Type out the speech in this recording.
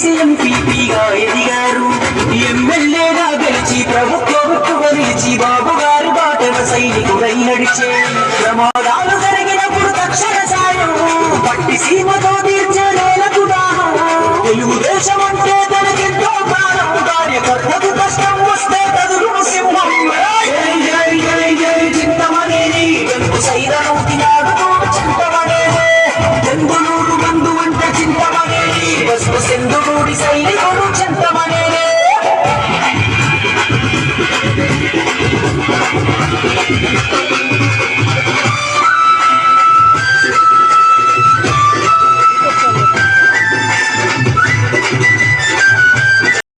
చేసి ఎంపీపీగా ఎదిగారు. ఎమ్మెల్యేగా గెలిచి ప్రభుత్వ గుర్తుగా నిలిచి బాబు గారు బాటల సైనికుడై నడిచే ప్రమాదాలు జరిగినప్పుడు తక్షణ సాయం. పట్టి సీమతో తీర్చే నేలకు దాహం. తెలుగుదేశం అంటే తనకెంతో సైనికుడు చెంతమనే